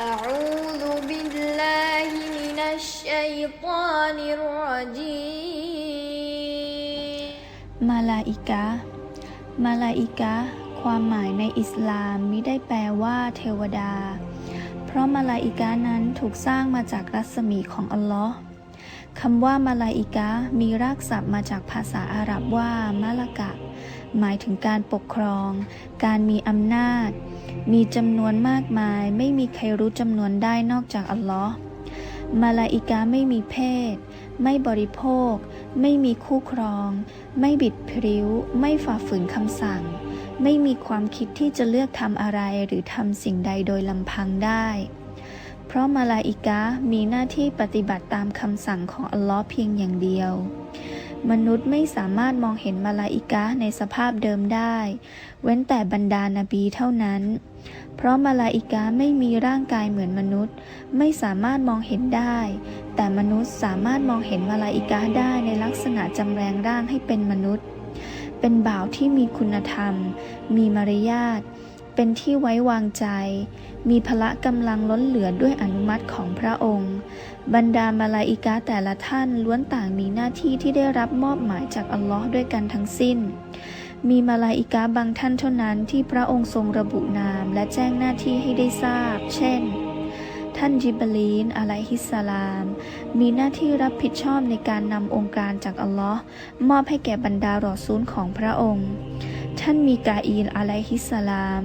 أعوذ بالله من الشيطان الرجيم มาลาอิกะ มาลาอิกะ ความหมายในอิสลามมิได้แปลว่าเทวดา เพราะมาลาอิกะนั้นถูกสร้างมาจากรัศมีของอัลลอฮ์คำว่ามาลาอิกะมีรากศัพท์มาจากภาษาอาหรับว่ามะละกะ หมายถึงการปกครอง การมีอำนาจ มีจำนวนมากมาย ไม่มีใครรู้จำนวนได้นอกจากอัลลอฮ์มาลาอิกะไม่มีเพศ ไม่บริโภค ไม่มีคู่ครอง ไม่บิดพริ้ว ไม่ฝ่าฝืนคำสั่ง ไม่มีความคิดที่จะเลือกทำอะไรหรือทำสิ่งใดโดยลำพังได้ เพราะมาลาอิกะมีหน้าที่ปฏิบัติตามคำสั่งของอัลลอฮ์เพียงอย่างเดียว มนุษย์ไม่สามารถมองเห็นมาลาอิกะในสภาพเดิมได้ เว้นแต่บรรดานาบีเท่านั้น เพราะมาลาอิกะไม่มีร่างกายเหมือนมนุษย์ ไม่สามารถมองเห็นได้ แต่มนุษย์สามารถมองเห็นมาลาอิกะได้ในลักษณะจำแรงร่างให้เป็นมนุษย์ เป็นบ่าวที่มีคุณธรรม มีมารยาท เป็นที่ไว้วางใจ มีพละกำลังล้นเหลือด้วยอนุมัติของพระองค์ บรรดามาลาอิกะแต่ละท่านล้วนต่างมีหน้าที่ที่ได้รับมอบหมายจากอัลลอฮ์ด้วยกันทั้งสิ้น มีมาลาอิกะบางท่านเท่านั้นที่พระองค์ทรงระบุนามและแจ้งหน้าที่ให้ได้ทราบ เช่น ท่านจิบลีนอะลัยฮิสสลาม มีหน้าที่รับผิดชอบในการนำองค์การจากอัลลอฮ์มอบให้แก่บรรดารอซูลของพระองค์ ท่านมีกาอีลอะลัยฮิสสลาม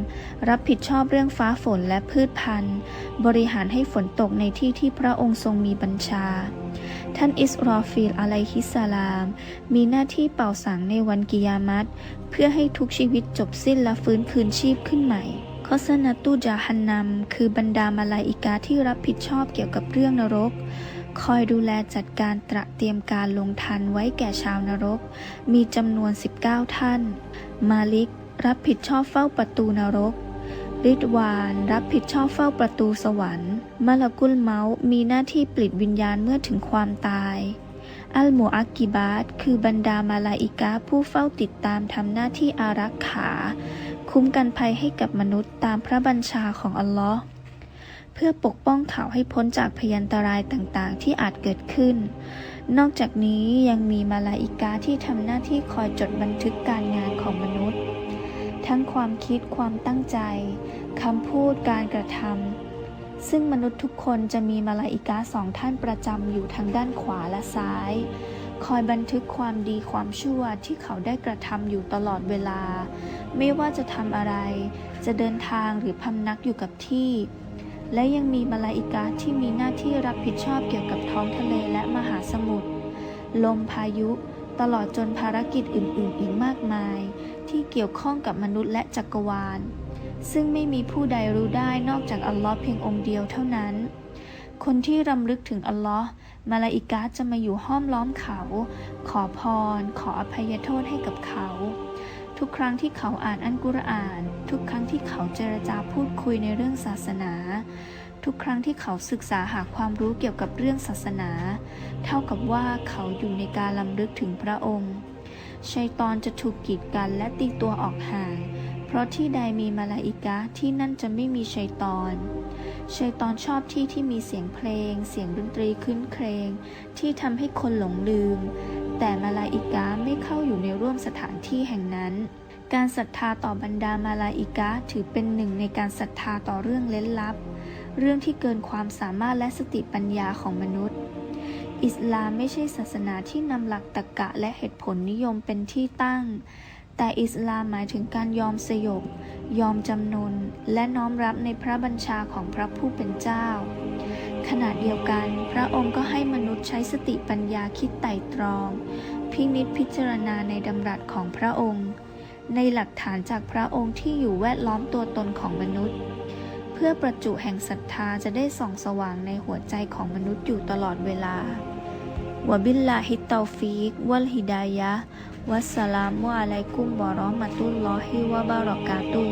รับผิดชอบเรื่องฟ้าฝนและพืชพันธุ์ บริหารให้ฝนตกในที่ที่พระองค์ทรงมีบัญชา ท่านอิสรอฟิลอะลัยฮิสสลาม มีหน้าที่เป่าสังในวันกิยามัตเพื่อให้ทุกชีวิตจบสิ้นและฟื้นคืนชีพขึ้นใหม่คอสนาตูจาฮันนัมคือบรรดามาลาอิกาที่รับผิดชอบเกี่ยวกับเรื่องนรก คอยดูแลจัดการตระเตรียมการลงทันไว้แก่ชาวนรก มีจำนวน 19 ท่าน มาลิกรับผิดชอบเฝ้าประตูนรกริดวานรับผิดชอบเฝ้าประตูสวรรค์มาลกุลเมาส์มีหน้าที่ปลิดวิญญาณเมื่อถึงความตาย อัลโมอักกิบาตคือบรรดามาลาอิกาผู้เฝ้าติดตามทำหน้าที่อารักขา คุ้มกันภัยให้กับมนุษย์ตามพระบัญชาของอัลลอฮ์ เพื่อปกป้องเขาให้พ้นจากพยันตรายต่างๆ ที่อาจเกิดขึ้น นอกจากนี้ยังมีมาลาอิกาที่ทำหน้าที่คอยจดบันทึกการงานของมนุษย์ ทั้งความคิดความตั้งใจคำพูดการกระทำซึ่งมนุษย์ทุกคนจะมีมาลาอิกาสองท่านประจำอยู่ทางด้านขวาและซ้าย คอยบันทึกความดีความชั่วที่เขาได้กระทำอยู่ตลอดเวลา ไม่ว่าจะทำอะไร จะเดินทางหรือพำนักอยู่กับที่ และยังมีมาลาอิกาที่มีหน้าที่รับผิดชอบเกี่ยวกับท้องทะเลและมหาสมุทร ลมพายุ ตลอดจนภารกิจอื่น ๆ อีกมากมาย ที่เกี่ยวข้องกับมนุษย์และจักรวาล ซึ่งไม่มีผู้ใดรู้ได้นอกจากอัลลอฮ์เพียงองค์เดียวเท่านั้น คนที่รำลึกถึงอัลลอฮ์มาลาอิกาจะมาอยู่ห้อมล้อมเขา ขอพร ขออภัยโทษให้กับเขา ทุกครั้งที่เขาอ่านอันกุรอาน ทุกครั้งที่เขาเจรจาพูดคุยในเรื่องศาสนา ทุกครั้งที่เขาศึกษาหาความรู้เกี่ยวกับเรื่องศาสนา เท่ากับว่าเขาอยู่ในการลำลึกถึงพระองค์ชัยตอนจะถูกกีดกันและตีตัวออกห่าง เพราะที่ใดมีมาลาอิกะที่นั่นจะไม่มีชัยตอนชัยตอนชอบที่ที่มีเสียงเพลง เสียงดนตรีขึ้นเครง ที่ทำให้คนหลงลืม แต่มาลาอิกะไม่เข้าอยู่ในร่วมสถานที่แห่งนั้น การศรัทธาต่อบรรดามาลาอิกะถือเป็นหนึ่งในการศรัทธาต่อเรื่องเล้นลับ เรื่องที่เกินความสามารถและสติปัญญาของมนุษย์ อิสลามไม่ใช่ศาสนาที่นำหลักตรรกะและเหตุผลนิยมเป็นที่ตั้ง แต่อิสลามหมายถึงการยอมสยบ ยอมจำนน และน้อมรับในพระบัญชาของพระผู้เป็นเจ้า ขณะเดียวกัน พระองค์ก็ให้มนุษย์ใช้สติปัญญาคิดไต่ตรอง พินิจพิจารณาในดำรัสของพระองค์ ในหลักฐานจากพระองค์ที่อยู่แวดล้อมตัวตนของมนุษย์ เพื่อประจุแห่งศรัทธาจะได้ส่องสว่างในหัวใจของมนุษย์อยู่ตลอดเวลาวบิลลาฮิตตอฟีกวัลฮิดายะวัสสลามุอะลัยกุมวะราะห์มะตุลลอฮิวะบะเราะกาตุ